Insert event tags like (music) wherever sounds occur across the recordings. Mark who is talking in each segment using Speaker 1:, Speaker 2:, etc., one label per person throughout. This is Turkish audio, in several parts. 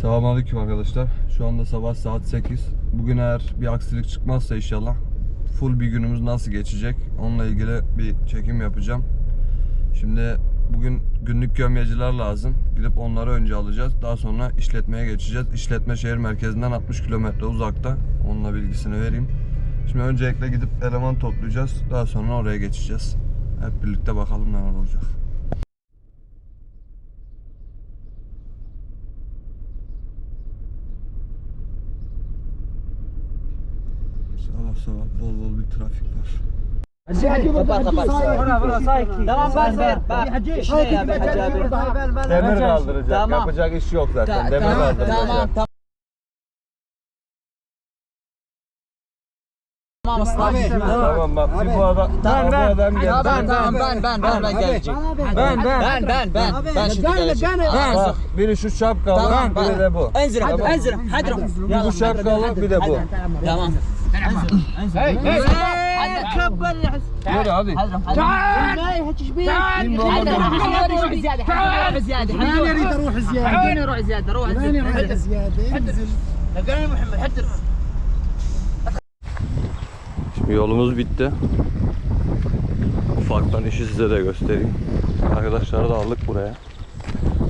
Speaker 1: Selamünaleyküm arkadaşlar. Şu anda sabah saat 8. Bugün eğer bir aksilik çıkmazsa inşallah full bir günümüz nasıl geçecek onunla ilgili bir çekim yapacağım. Şimdi bugün günlük gömyeciler lazım. Gidip onları önce alacağız. Daha sonra işletmeye geçeceğiz. İşletme şehir merkezinden 60 kilometre uzakta. Onunla bilgisini vereyim. Şimdi öncelikle gidip eleman toplayacağız. Daha sonra oraya geçeceğiz. Hep birlikte bakalım neler olacak. Sabah bol bol bir trafik var.
Speaker 2: Tamam ver ver. ver. İşine ya be Hacı abi.
Speaker 1: Demir kaldıracak.
Speaker 2: Tamam.
Speaker 1: Yapacak iş yok zaten. Demir
Speaker 2: Tamam
Speaker 1: kaldıracak.
Speaker 2: tamam tamam. Tamam aslan.
Speaker 1: Tamam bak bir bu adam,
Speaker 2: Tamam,
Speaker 1: bu
Speaker 2: ben-
Speaker 1: adam geldi.
Speaker 2: Ben ben ben ben ben ben geleceğim.
Speaker 1: Ben ben.
Speaker 2: Ben ben ben ben şimdi geleceğim.
Speaker 1: Bak biri şu şapkalı, biri de bu.
Speaker 2: Enzil enzil hadi.
Speaker 1: Bir bu şapkalı, bir de bu.
Speaker 2: Tamam.
Speaker 3: هاي هاي
Speaker 2: كبر
Speaker 1: Yürü hadi.
Speaker 3: تعال
Speaker 2: ما يهتش بيه
Speaker 3: تعال
Speaker 2: روح زياده روح زياده
Speaker 3: انا اريد اروح زياده
Speaker 2: حلوني روح زياده روح
Speaker 3: انا اريد زياده انزل
Speaker 2: زياده محمد حتى
Speaker 1: Şimdi yolumuz bitti. Ufaktan işi size de göstereyim. Arkadaşları da aldık buraya.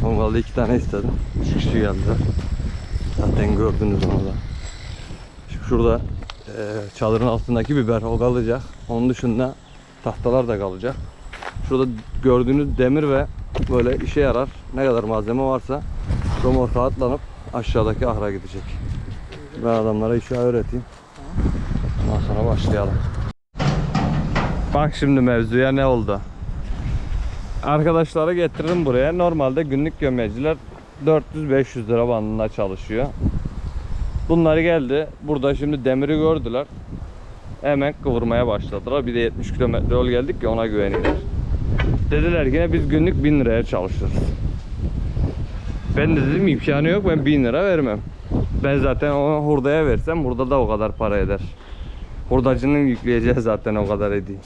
Speaker 1: Normalde iki tane istedim. Üç kişi geldiler. Zaten gördünüz onu da. Şimdi şurada e, çadırın altındaki biber o kalacak. Onun dışında tahtalar da kalacak. Şurada gördüğünüz demir ve böyle işe yarar ne kadar malzeme varsa romorka atlanıp aşağıdaki ahıra gidecek. Ben adamlara işi öğreteyim. Ondan sonra başlayalım. Bak şimdi mevzuya ne oldu. Arkadaşları getirdim buraya. Normalde günlük gömeciler 400-500 lira bandında çalışıyor. Bunları geldi. Burada şimdi demiri gördüler. Hemen kıvırmaya başladılar. Bir de 70 kilometre yol geldik ki ona güveniyorlar. Dediler ki biz günlük 1000 liraya çalışırız. Ben de dedim imkanı yok ben 1000 lira vermem. Ben zaten onu hurdaya versem hurda da o kadar para eder. Hurdacının yükleyeceği zaten o kadar ediyor.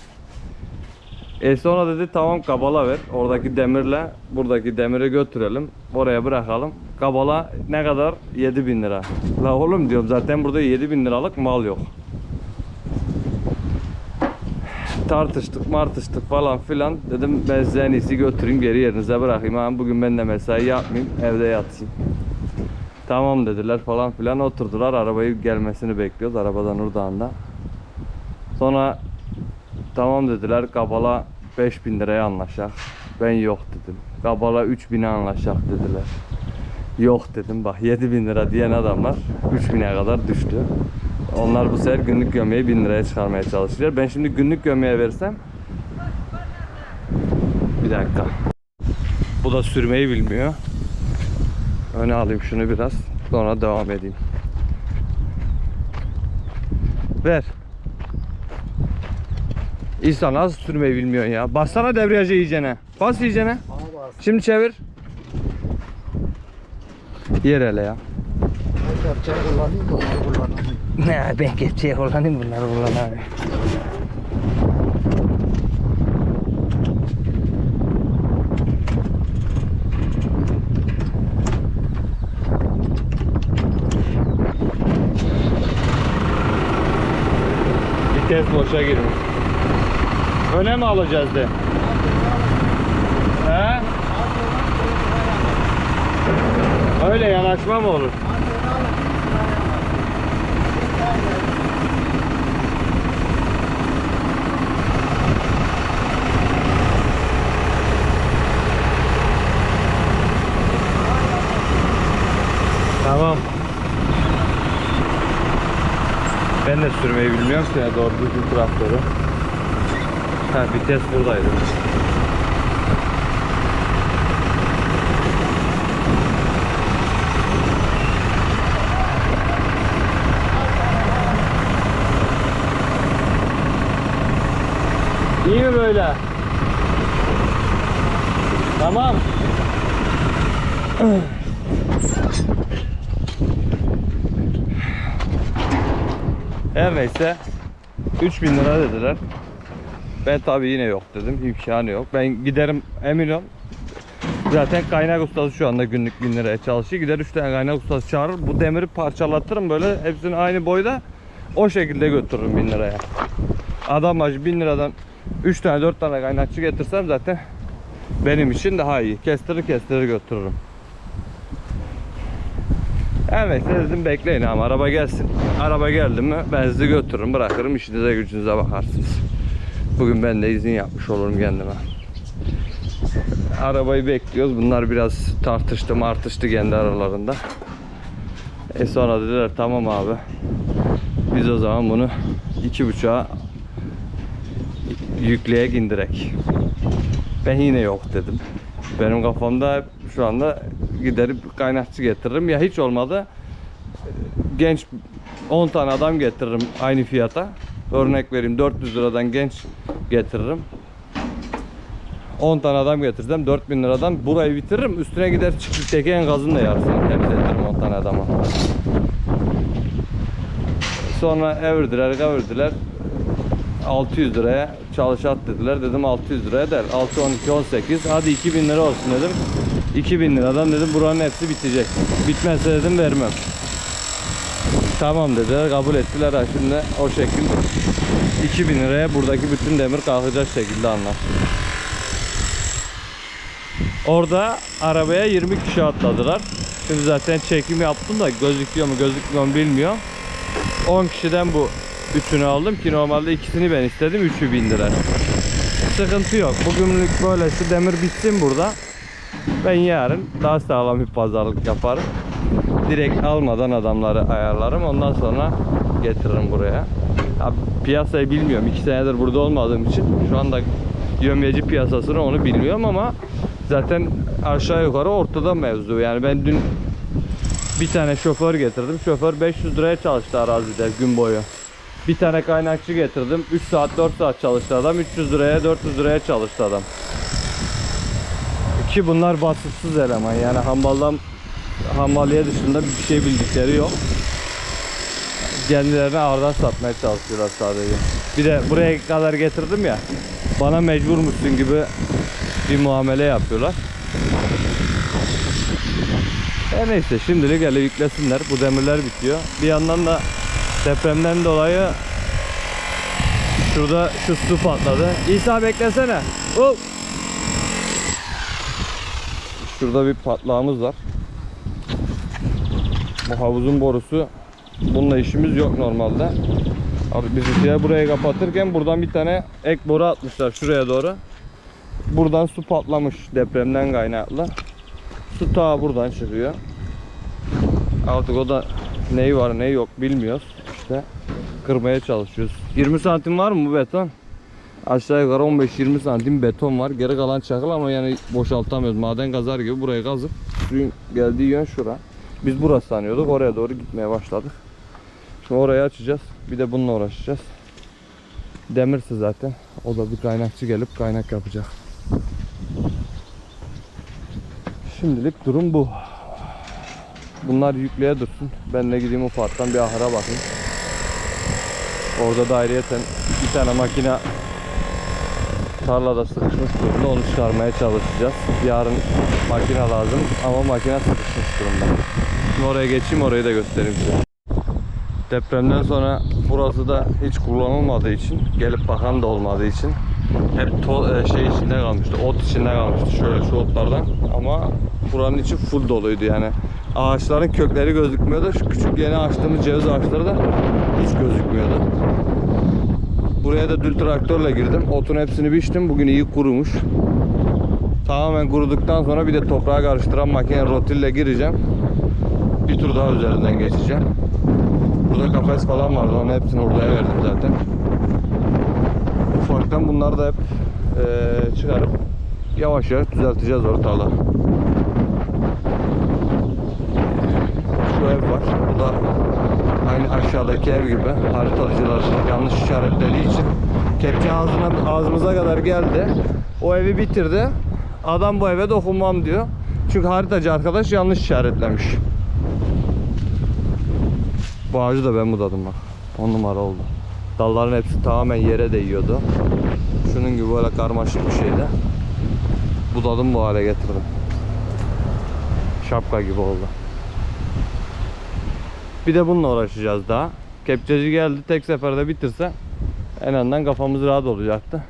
Speaker 1: E sonra dedi tamam kabala ver. Oradaki demirle buradaki demiri götürelim. Oraya bırakalım. Kabala ne kadar? 7000 lira. La oğlum diyorum zaten burada 7000 liralık mal yok. Tartıştık martıştık falan filan. Dedim ben size en iyisi götüreyim geri yerinize bırakayım. Ha, bugün ben de mesai yapmayayım evde yatayım. Tamam dediler falan filan oturdular arabayı gelmesini bekliyoruz arabadan Urdağ'ında. Sonra tamam dediler Kabala 5000 liraya anlaşak. Ben yok dedim. Kabala 3000'e anlaşak dediler. Yok dedim bak 7000 lira diyen adamlar 3000'e kadar düştü. Onlar bu sefer günlük gömleği 1000 liraya çıkarmaya çalışıyorlar. Ben şimdi günlük gömleğe versem bir dakika. Bu da sürmeyi bilmiyor. Öne alayım şunu biraz. Sonra devam edeyim. Ver. İnsan nasıl sürmeyi bilmiyorsun ya. Bassana debriyajı iyicene. Bas iyicene. Şimdi çevir. Yer hele ya.
Speaker 2: Ne ben kepçeye kullanayım bunları kullanamıyorum.
Speaker 1: Vites boşa girmiş. Öne mi alacağız de? He? Öyle yanaşma mı olur? Tamam. Ben de sürmeyi bilmiyorum ki ya doğru düzgün traktörü. Ha vites buradaydı. İyi mi böyle? Tamam. Her neyse 3000 lira dediler. Ben tabi yine yok dedim. İmkanı yok. Ben giderim emin ol. Zaten kaynak ustası şu anda günlük 1000 liraya çalışıyor. Gider 3 tane kaynak ustası çağırır. Bu demiri parçalatırım böyle hepsini aynı boyda. O şekilde götürürüm 1000 liraya. Adam başı 1000 liradan 3 tane 4 tane kaynakçı getirsem zaten benim için daha iyi. Kestirir kestirir götürürüm. Evet dedim bekleyin ama araba gelsin. Araba geldi mi ben sizi götürürüm bırakırım işinize gücünüze bakarsınız. Bugün ben de izin yapmış olurum kendime. Arabayı bekliyoruz. Bunlar biraz tartıştı martıştı kendi aralarında. E sonra dediler tamam abi. Biz o zaman bunu iki buçuğa yükleyek indirek. Ben yine yok dedim. Benim kafamda şu anda giderip kaynakçı getiririm ya hiç olmadı genç 10 tane adam getiririm aynı fiyata. Örnek vereyim 400 liradan genç getiririm. 10 tane adam getirsem 4000 liradan burayı bitiririm. Üstüne gider çiftlikteki enkazın da yarısını temizletirim 10 tane adama. Sonra evirdiler, kavirdiler. 600 liraya çalışat dediler. Dedim 600 liraya der. 6, 12, 18. Hadi 2000 lira olsun dedim. 2000 liradan dedim buranın hepsi bitecek. Bitmezse dedim vermem. Tamam dediler kabul ettiler ha şimdi o şekil 2000 liraya buradaki bütün demir kalkacak şekilde anlaştık. Orada arabaya 20 kişi atladılar. Şimdi zaten çekim yaptım da gözüküyor mu gözükmüyor mu bilmiyorum. 10 kişiden bu üçünü aldım ki normalde ikisini ben istedim. Üçü 1000 lira. Sıkıntı yok. Bugünlük böyle şu demir bitsin burada. Ben yarın daha sağlam bir pazarlık yaparım. Direkt almadan adamları ayarlarım. Ondan sonra getiririm buraya. Ya, piyasayı bilmiyorum. 2 senedir burada olmadığım için şu anda yömyeci piyasasını onu bilmiyorum ama zaten aşağı yukarı ortada mevzu. Yani ben dün bir tane şoför getirdim. Şoför 500 liraya çalıştı arazide gün boyu. Bir tane kaynakçı getirdim. 3 saat 4 saat çalıştı adam. 300 liraya 400 liraya çalıştı adam. Ki bunlar vasıfsız eleman yani hambaldan hambaliye dışında bir şey bildikleri yok. Kendilerine ağırdan satmaya çalışıyorlar sadece. Bir de buraya kadar getirdim ya. Bana mecburmuşsun gibi bir muamele yapıyorlar. E neyse şimdilik hele yüklesinler. Bu demirler bitiyor. Bir yandan da depremden dolayı şurada şu su patladı. İsa beklesene. Hop. Şurada bir patlağımız var. Bu havuzun borusu. Bununla işimiz yok normalde. Abi biz ışığı buraya kapatırken buradan bir tane ek boru atmışlar şuraya doğru. Buradan su patlamış depremden kaynaklı. Su ta buradan çıkıyor. Artık o da neyi var neyi yok bilmiyoruz. İşte kırmaya çalışıyoruz. 20 santim var mı bu beton? Aşağı yukarı 15-20 santim beton var. Geri kalan çakıl ama yani boşaltamıyoruz. Maden kazar gibi burayı kazıp suyun geldiği yön şura. Biz burası sanıyorduk. Oraya doğru gitmeye başladık. Şimdi orayı açacağız. Bir de bununla uğraşacağız. Demirse zaten. O da bir kaynakçı gelip kaynak yapacak. Şimdilik durum bu. Bunlar yükleye dursun. Ben de gideyim ufaktan bir ahıra bakayım. Orada da ayrıyeten bir tane makine tarlada sıkışmış durumda onu çıkarmaya çalışacağız. Yarın makine lazım ama makine sıkışmış durumda. Şimdi oraya geçeyim orayı da göstereyim size. Depremden sonra burası da hiç kullanılmadığı için, gelip bakan da olmadığı için hep to, e, şey içinde kalmıştı, ot içinde kalmıştı şöyle şu otlardan ama buranın içi full doluydu yani. Ağaçların kökleri gözükmüyordu. Şu küçük yeni açtığımız ceviz ağaçları da hiç gözükmüyordu. Buraya da dül traktörle girdim. Otun hepsini biçtim. Bugün iyi kurumuş. Tamamen kuruduktan sonra bir de toprağa karıştıran makine rotille gireceğim. Bir tur daha üzerinden geçeceğim. Burada kafes falan vardı. Onun hepsini oraya verdim zaten. Ufaktan bunları da hep eee, çıkarıp yavaş yavaş düzelteceğiz ortalığı. Şu ev var. Bu da aynı aşağıdaki ev gibi haritacılar yanlış işaretlediği için kepçe ağzına, ağzımıza kadar geldi. O evi bitirdi. Adam bu eve dokunmam diyor. Çünkü haritacı arkadaş yanlış işaretlemiş. Bu ağacı da ben budadım bak. 10 numara oldu. Dalların hepsi tamamen yere değiyordu. Şunun gibi böyle karmaşık bir şeydi. Budadım bu hale getirdim. şapka gibi oldu. Bir de bununla uğraşacağız daha. Kepçeci geldi tek seferde bitirse en azından kafamız rahat olacaktı.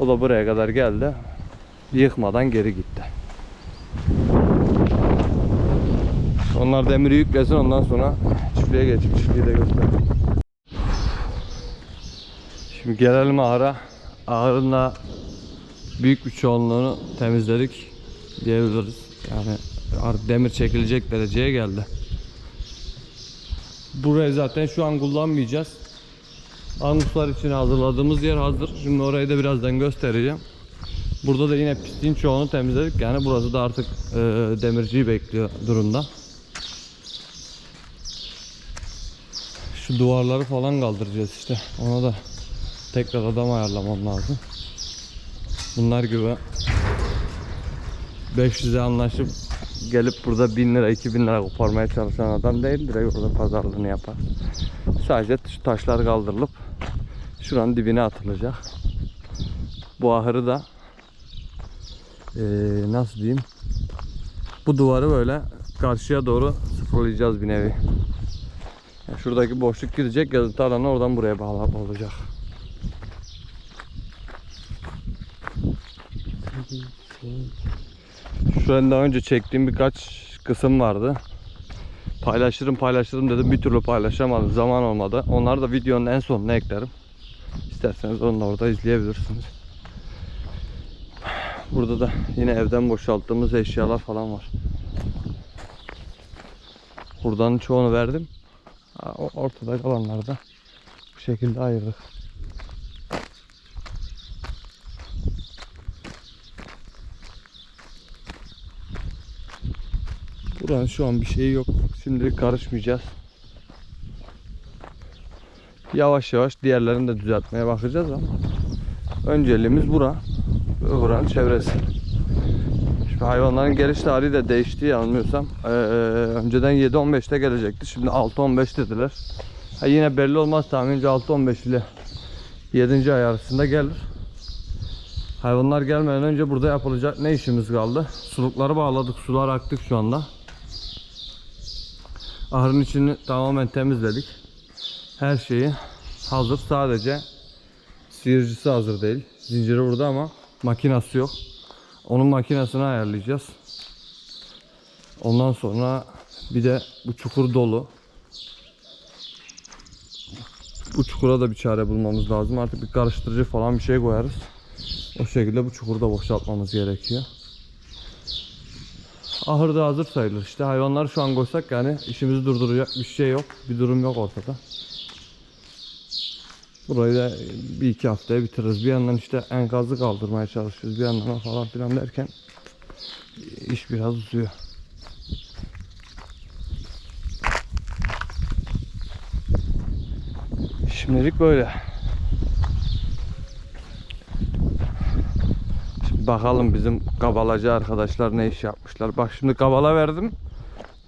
Speaker 1: O da buraya kadar geldi. Yıkmadan geri gitti. Onlar demiri yüklesin ondan sonra çiftliğe geçip çiftliği de gösterelim. Şimdi gelelim ahıra. Ahırın da büyük bir çoğunluğunu temizledik diyebiliriz. Yani artık demir çekilecek dereceye geldi. Burayı zaten şu an kullanmayacağız. Anguslar için hazırladığımız yer hazır. Şimdi orayı da birazdan göstereceğim. Burada da yine pisliğin çoğunu temizledik. Yani burası da artık e, demirciyi bekliyor durumda. Şu duvarları falan kaldıracağız işte. Ona da tekrar adam ayarlamam lazım. Bunlar gibi 500'e anlaşıp gelip burada 1000 lira 2000 lira koparmaya çalışan adam değil. Direkt orada pazarlığını yapar. Sadece şu taşlar kaldırılıp şuranın dibine atılacak. Bu ahırı da eee, nasıl diyeyim bu duvarı böyle karşıya doğru sıfırlayacağız bir nevi. Yani şuradaki boşluk gidecek yazıntı alanı oradan buraya bağlı olacak. Şu an daha önce çektiğim birkaç kısım vardı. Paylaşırım paylaşırım dedim bir türlü paylaşamadım zaman olmadı. Onları da videonun en sonuna eklerim. İsterseniz onu da orada izleyebilirsiniz. Burada da yine evden boşalttığımız eşyalar falan var. Buradan çoğunu verdim. Ortada kalanları da bu şekilde ayırdık. Buranın şu an bir şeyi yok. Şimdilik karışmayacağız. Yavaş yavaş diğerlerini de düzeltmeye bakacağız ama önceliğimiz bura ve buranın çevresi. Şu hayvanların geliş tarihi de değişti yanılmıyorsam. Ee, önceden 7-15'te gelecekti. Şimdi 6-15 dediler. Ha, yine belli olmaz tahminimce 6-15 ile 7. ay arasında gelir. Hayvanlar gelmeden önce burada yapılacak ne işimiz kaldı? Sulukları bağladık. Sular aktık şu anda. Ahırın içini tamamen temizledik. Her şeyi hazır. Sadece sıyırıcısı hazır değil. Zinciri burada ama makinası yok. Onun makinesini ayarlayacağız. Ondan sonra bir de bu çukur dolu. Bu çukura da bir çare bulmamız lazım. Artık bir karıştırıcı falan bir şey koyarız. O şekilde bu çukuru da boşaltmamız gerekiyor. Ahır da hazır sayılır. İşte hayvanları şu an koysak yani işimizi durduracak bir şey yok. Bir durum yok ortada. Burayı da bir iki haftaya bitiririz. Bir yandan işte enkazı kaldırmaya çalışıyoruz. Bir yandan falan filan derken iş biraz uzuyor. Şimdilik böyle. Bakalım bizim kabalacı arkadaşlar ne iş yapmışlar. Bak şimdi kabala verdim.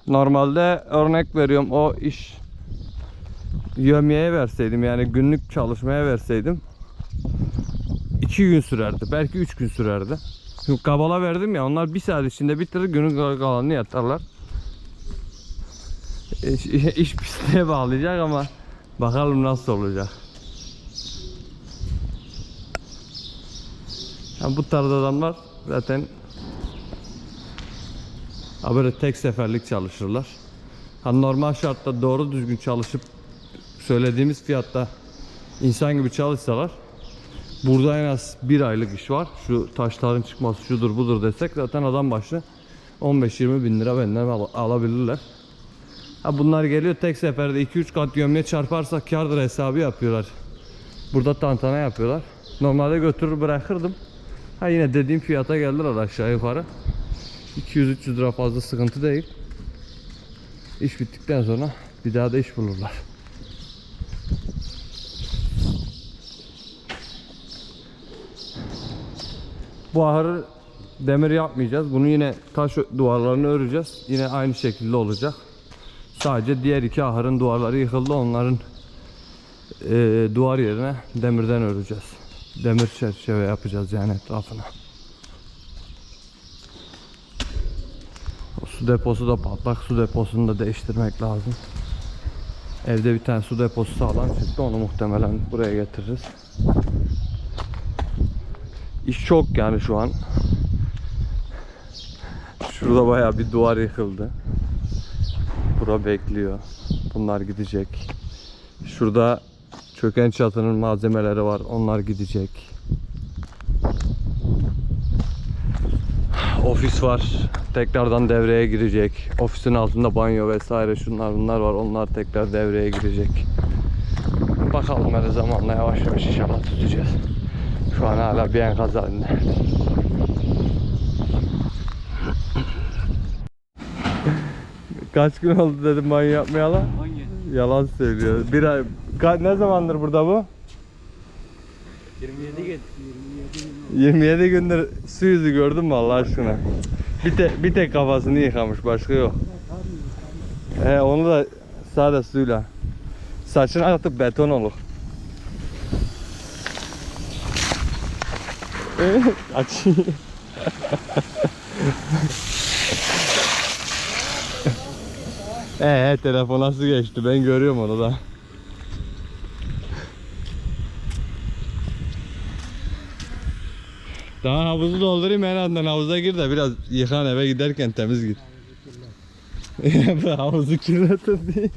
Speaker 1: Normalde örnek veriyorum o iş yömyeye verseydim yani günlük çalışmaya verseydim 2 gün sürerdi. Belki 3 gün sürerdi. Şimdi kabala verdim ya onlar bir saat içinde bitirir günün kalanını yatarlar. İş, iş pisliğe bağlayacak ama bakalım nasıl olacak. Yani bu tarz adamlar zaten böyle tek seferlik çalışırlar. Ha normal şartta doğru düzgün çalışıp söylediğimiz fiyatta insan gibi çalışsalar burada en az bir aylık iş var. Şu taşların çıkması şudur budur desek zaten adam başı 15-20 bin lira benden al- alabilirler. Ha bunlar geliyor tek seferde 2-3 kat gömleğe çarparsak kardır hesabı yapıyorlar. Burada tantana yapıyorlar. Normalde götürür bırakırdım. Ha yine dediğim fiyata geldiler aşağı yukarı. 200-300 lira fazla sıkıntı değil. İş bittikten sonra bir daha da iş bulurlar. Bu ahırı demir yapmayacağız. Bunu yine taş duvarlarını öreceğiz. Yine aynı şekilde olacak. Sadece diğer iki ahırın duvarları yıkıldı. Onların eee, duvar yerine demirden öreceğiz. Demir çerçeve yapacağız yani etrafına. O su Su deposu da patlak. Su deposunu da değiştirmek lazım. Evde bir tane su deposu sağlam çıktı. Onu muhtemelen buraya getiririz. İş çok yani şu an. Şurada bayağı bir duvar yıkıldı. Bura bekliyor. Bunlar gidecek. Şurada çöken çatının malzemeleri var. Onlar gidecek. Ofis var. Tekrardan devreye girecek. Ofisin altında banyo vesaire şunlar bunlar var. Onlar tekrar devreye girecek. Bakalım hele zamanla yavaş yavaş inşallah tutacağız. Şu an hala bir enkaz halinde. Kaç gün oldu dedim banyo yapmayalı? Yalan söylüyor. Bir ay... Ne zamandır burada bu?
Speaker 2: 27 gün.
Speaker 1: 27 gündür su yüzü gördün mü Allah aşkına? Bir tek bir tek kafasını yıkamış başka yok. He onu da sade suyla. Saçını atıp beton olur. (laughs) Aç. (laughs) He telefona su geçti ben görüyorum onu da. Daha havuzu doldurayım en azından havuza gir de biraz yıkan eve giderken temiz git. (laughs) Havuzu kirletir diye.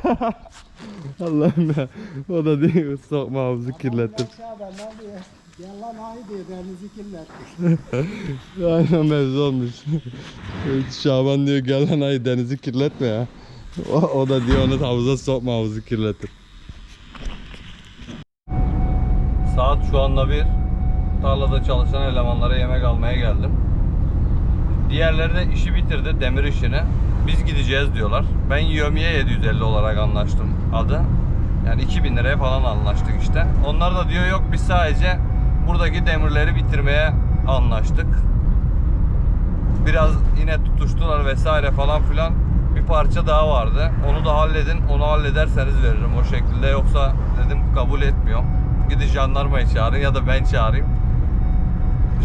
Speaker 1: (laughs) Allah'ım ya. O da değil sokma havuzu
Speaker 3: diyor? Yalan ay diyor denizi kirletmiş. (laughs)
Speaker 1: Aynen mevzu olmuş. Şaban diyor gel lan ay denizi kirletme ya. O, o da diyor onu havuza sokma havuzu kirletir. Saat şu anda bir. Tarlada çalışan elemanlara yemek almaya geldim. Diğerleri de işi bitirdi demir işini. Biz gideceğiz diyorlar. Ben Yömiye 750 olarak anlaştım adı. Yani 2000 liraya falan anlaştık işte. Onlar da diyor yok biz sadece buradaki demirleri bitirmeye anlaştık. Biraz yine tutuştular vesaire falan filan. Bir parça daha vardı. Onu da halledin. Onu hallederseniz veririm o şekilde. Yoksa dedim kabul etmiyorum. Gidin jandarmayı çağırın ya da ben çağırayım.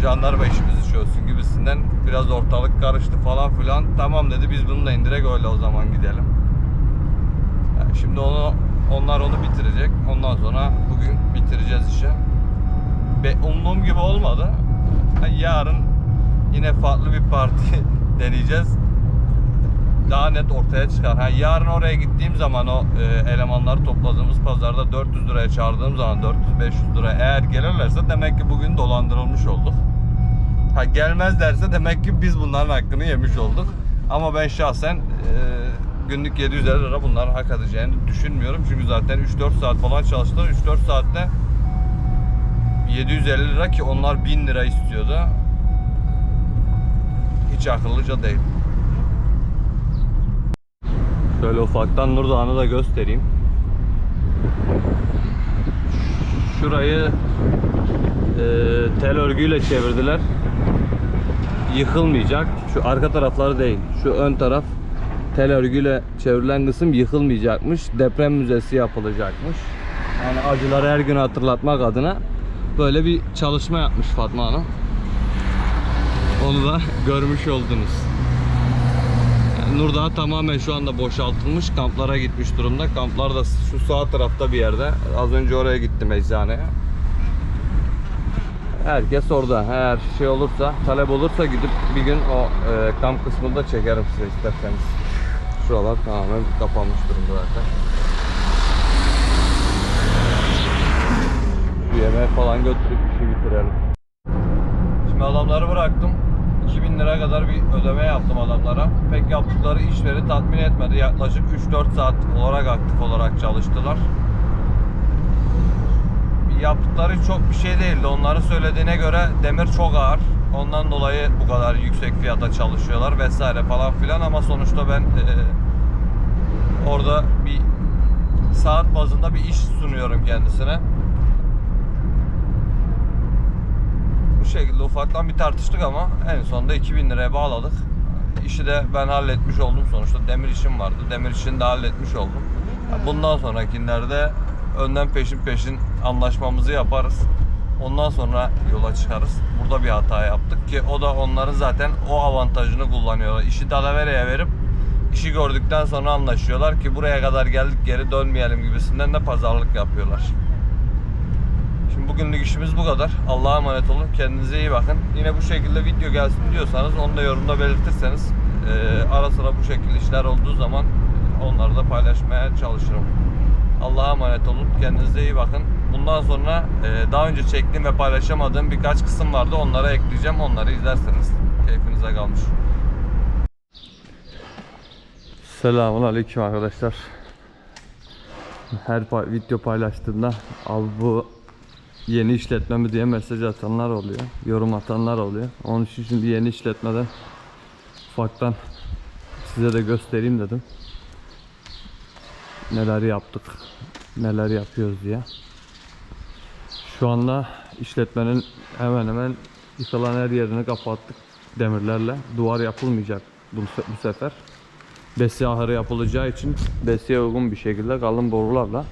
Speaker 1: Jandarma işimizi çözsün gibisinden. Biraz ortalık karıştı falan filan. Tamam dedi biz bunu da indirek öyle o zaman gidelim. Yani şimdi onu onlar onu bitirecek. Ondan sonra bugün bitireceğiz işi. Be, umduğum gibi olmadı. Yani yarın yine farklı bir parti (laughs) deneyeceğiz. Daha net ortaya çıkar. Ha, yarın oraya gittiğim zaman o e, elemanları topladığımız pazarda 400 liraya çağırdığım zaman 400-500 lira eğer gelirlerse demek ki bugün dolandırılmış olduk. Ha gelmezlerse demek ki biz bunların hakkını yemiş olduk. Ama ben şahsen e, günlük 750 lira bunların hak edeceğini düşünmüyorum. Çünkü zaten 3-4 saat falan çalıştılar. 3-4 saatte 750 lira ki onlar 1000 lira istiyordu. Hiç akıllıca değil. Şöyle ufaktan Nurdağ'ını da göstereyim. Şurayı e, tel örgüyle çevirdiler. Yıkılmayacak. Şu arka tarafları değil. Şu ön taraf tel örgüyle çevrilen kısım yıkılmayacakmış. Deprem müzesi yapılacakmış. Yani acıları her gün hatırlatmak adına böyle bir çalışma yapmış Fatma Hanım. Onu da (laughs) görmüş oldunuz. Yani Nurdağ tamamen şu anda boşaltılmış. Kamplara gitmiş durumda. Kamplar da şu sağ tarafta bir yerde. Az önce oraya gittim eczaneye. Herkes orada. Eğer şey olursa, talep olursa gidip bir gün o e, kamp kısmını da çekerim size isterseniz. Şuralar tamamen kapanmış durumda zaten. Bir yemeğe falan götürüp işi bitirelim. Şimdi adamları bıraktım. 2000 lira kadar bir ödeme yaptım adamlara. Pek yaptıkları işleri tatmin etmedi. Yaklaşık 3-4 saat olarak aktif olarak çalıştılar. Yaptıkları çok bir şey değildi. Onların söylediğine göre demir çok ağır. Ondan dolayı bu kadar yüksek fiyata çalışıyorlar vesaire falan filan ama sonuçta ben eee, orada bir saat bazında bir iş sunuyorum kendisine. Bu şekilde ufaktan bir tartıştık ama en sonunda 2000 liraya bağladık. İşi de ben halletmiş oldum sonuçta. Demir işim vardı. Demir işini de halletmiş oldum. Bundan sonrakilerde önden peşin peşin anlaşmamızı yaparız. Ondan sonra yola çıkarız. Burada bir hata yaptık ki o da onların zaten o avantajını kullanıyorlar. İşi Dalavere'ye verip işi gördükten sonra anlaşıyorlar ki buraya kadar geldik geri dönmeyelim gibisinden de pazarlık yapıyorlar. Şimdi bugünlük işimiz bu kadar. Allah'a emanet olun. Kendinize iyi bakın. Yine bu şekilde video gelsin diyorsanız onu da yorumda belirtirseniz eee, ara sıra bu şekilde işler olduğu zaman onları da paylaşmaya çalışırım. Allah'a emanet olun. Kendinize iyi bakın. Bundan sonra eee, daha önce çektiğim ve paylaşamadığım birkaç kısım vardı. Onlara ekleyeceğim. Onları izlerseniz keyfinize kalmış. Selamun Aleyküm arkadaşlar. Her pa- video paylaştığımda abi bu yeni işletme mi diye mesaj atanlar oluyor. Yorum atanlar oluyor. Onun için şimdi yeni işletmeden ufaktan size de göstereyim dedim. Neler yaptık, neler yapıyoruz diye. Şu anda işletmenin hemen hemen yıkılan her yerini kapattık demirlerle. Duvar yapılmayacak bu, bu sefer. Besiye ahırı yapılacağı için besiye uygun bir şekilde kalın borularla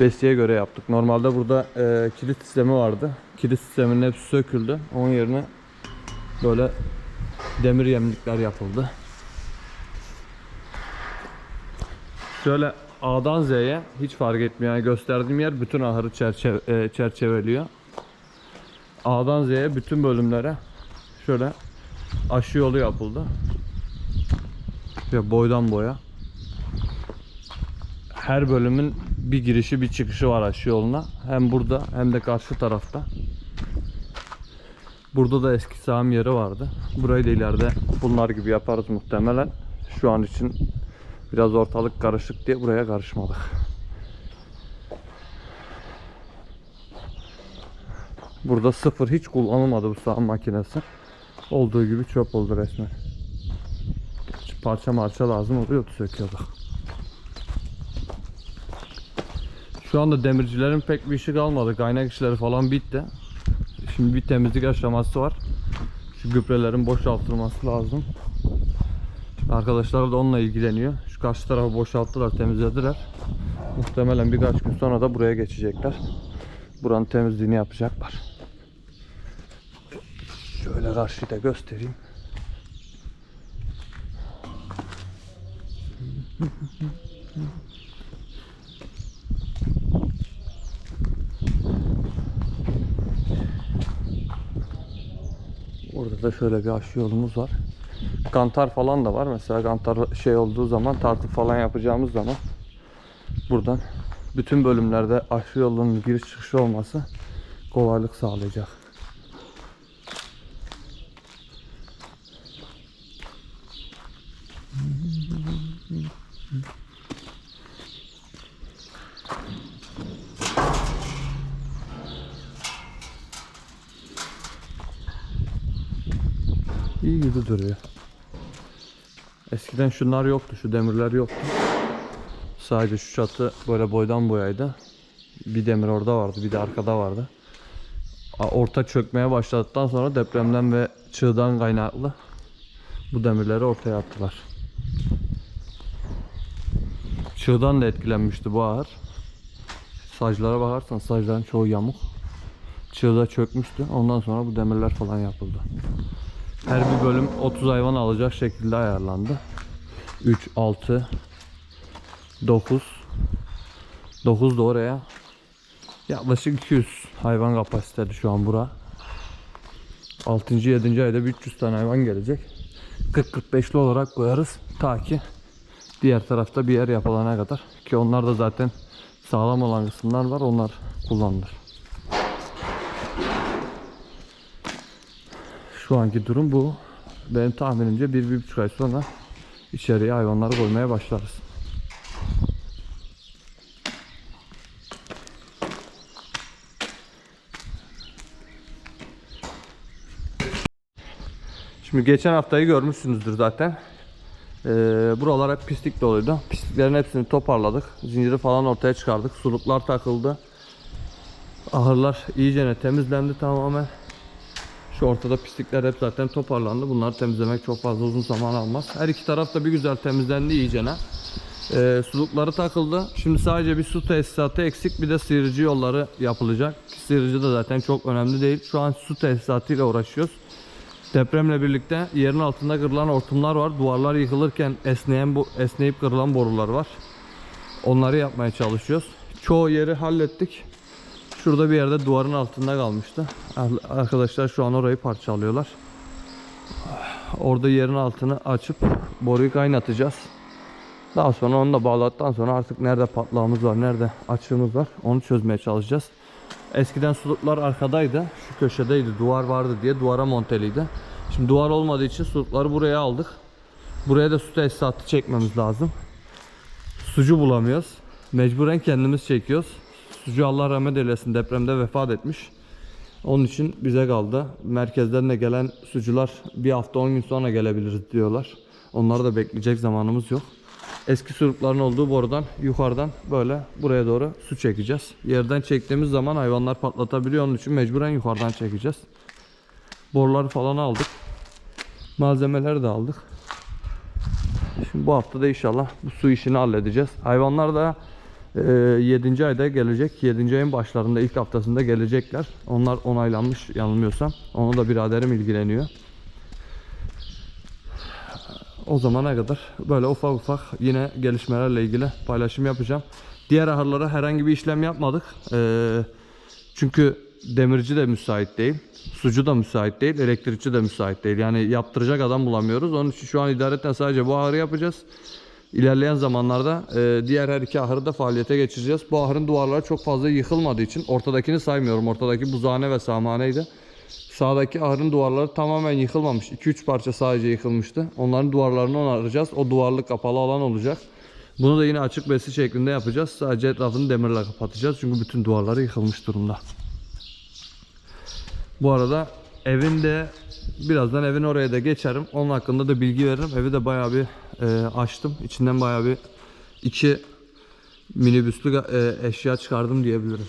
Speaker 1: Besiye göre yaptık. Normalde burada e, kilit sistemi vardı. Kilit sisteminin hepsi söküldü. Onun yerine böyle demir yemlikler yapıldı. Şöyle A'dan Z'ye hiç fark etmiyor. Yani gösterdiğim yer bütün ahırı çerçeve, e, çerçeveliyor. A'dan Z'ye bütün bölümlere şöyle aşı yolu yapıldı. Ya boydan boya her bölümün bir girişi bir çıkışı var aşı yoluna. Hem burada hem de karşı tarafta. Burada da eski sağım yeri vardı. Burayı da ileride bunlar gibi yaparız muhtemelen. Şu an için biraz ortalık karışık diye buraya karışmadık. Burada sıfır hiç kullanılmadı bu sağım makinesi. Olduğu gibi çöp oldu resmen. Parça marça lazım oluyordu söküyorduk. Şu anda demircilerin pek bir işi kalmadı. Kaynak işleri falan bitti. Şimdi bir temizlik aşaması var. Şu gübrelerin boşaltılması lazım. Arkadaşlar da onunla ilgileniyor. Karşı tarafı boşalttılar, temizlediler. Muhtemelen birkaç gün sonra da buraya geçecekler. Buranın temizliğini yapacaklar. Şöyle karşıyı da göstereyim. Orada da şöyle bir aşı yolumuz var. Kantar falan da var. Mesela kantar şey olduğu zaman tartı falan yapacağımız zaman buradan bütün bölümlerde aşı yolunun giriş çıkışı olması kolaylık sağlayacak. İyi gibi duruyor. Eskiden şunlar yoktu, şu demirler yoktu. Sadece şu çatı böyle boydan boyaydı. Bir demir orada vardı, bir de arkada vardı. Orta çökmeye başladıktan sonra depremden ve çığdan kaynaklı bu demirleri ortaya attılar. Çığdan da etkilenmişti bu ahır. Saclara bakarsan sacların çoğu yamuk. Çığda çökmüştü. Ondan sonra bu demirler falan yapıldı. Her bir bölüm 30 hayvan alacak şekilde ayarlandı. 3, 6, 9. 9 da oraya. Yaklaşık 200 hayvan kapasiteli şu an bura. 6. 7. ayda bir 300 tane hayvan gelecek. 40-45'li olarak koyarız. Ta ki diğer tarafta bir yer yapılana kadar. Ki onlar da zaten sağlam olan kısımlar var. Onlar kullanılır. Şu anki durum bu. Benim tahminimce bir, bir buçuk ay sonra içeriye hayvanları koymaya başlarız. Şimdi geçen haftayı görmüşsünüzdür zaten. Ee, buralar hep pislik doluydu. Pisliklerin hepsini toparladık. Zinciri falan ortaya çıkardık. Suluklar takıldı. Ahırlar iyicene temizlendi tamamen. Şu ortada pislikler hep zaten toparlandı. Bunları temizlemek çok fazla uzun zaman almaz. Her iki taraf da bir güzel temizlendi iyicene. Ee, sulukları takıldı. Şimdi sadece bir su tesisatı eksik bir de sıyırıcı yolları yapılacak. Sıyırıcı da zaten çok önemli değil. Şu an su tesisatıyla uğraşıyoruz. Depremle birlikte yerin altında kırılan hortumlar var. Duvarlar yıkılırken esneyen bu esneyip kırılan borular var. Onları yapmaya çalışıyoruz. Çoğu yeri hallettik. Şurada bir yerde duvarın altında kalmıştı. Arkadaşlar şu an orayı parçalıyorlar. Orada yerin altını açıp boruyu kaynatacağız. Daha sonra onu da bağladıktan sonra artık nerede patlağımız var, nerede açığımız var onu çözmeye çalışacağız. Eskiden suluklar arkadaydı. Şu köşedeydi. Duvar vardı diye duvara monteliydi. Şimdi duvar olmadığı için sulukları buraya aldık. Buraya da su tesisatı çekmemiz lazım. Sucu bulamıyoruz. Mecburen kendimiz çekiyoruz. Sucu Allah rahmet eylesin depremde vefat etmiş. Onun için bize kaldı. Merkezden de gelen sucular bir hafta 10 gün sonra gelebiliriz diyorlar. Onları da bekleyecek zamanımız yok. Eski surukların olduğu borudan yukarıdan böyle buraya doğru su çekeceğiz. Yerden çektiğimiz zaman hayvanlar patlatabiliyor. Onun için mecburen yukarıdan çekeceğiz. Boruları falan aldık. Malzemeleri de aldık. Şimdi bu hafta da inşallah bu su işini halledeceğiz. Hayvanlar da 7. ayda gelecek. 7. ayın başlarında ilk haftasında gelecekler. Onlar onaylanmış yanılmıyorsam. Onu da biraderim ilgileniyor. O zamana kadar böyle ufak ufak yine gelişmelerle ilgili paylaşım yapacağım. Diğer ahırlara herhangi bir işlem yapmadık. Ee, çünkü demirci de müsait değil. Sucu da müsait değil. Elektrikçi de müsait değil. Yani yaptıracak adam bulamıyoruz. Onun için şu an idaretten sadece bu ahırı yapacağız. İlerleyen zamanlarda e, diğer her iki ahırı da faaliyete geçireceğiz. Bu ahırın duvarları çok fazla yıkılmadığı için ortadakini saymıyorum. Ortadaki buzhane ve sahmaneydi. Sağdaki ahırın duvarları tamamen yıkılmamış. 2-3 parça sadece yıkılmıştı. Onların duvarlarını onaracağız. O duvarlık kapalı alan olacak. Bunu da yine açık besi şeklinde yapacağız. Sadece etrafını demirle kapatacağız. Çünkü bütün duvarları yıkılmış durumda. Bu arada evin de birazdan evin oraya da geçerim. Onun hakkında da bilgi veririm. Evi de bayağı bir e, açtım. İçinden bayağı bir iki minibüslü e, eşya çıkardım diyebilirim.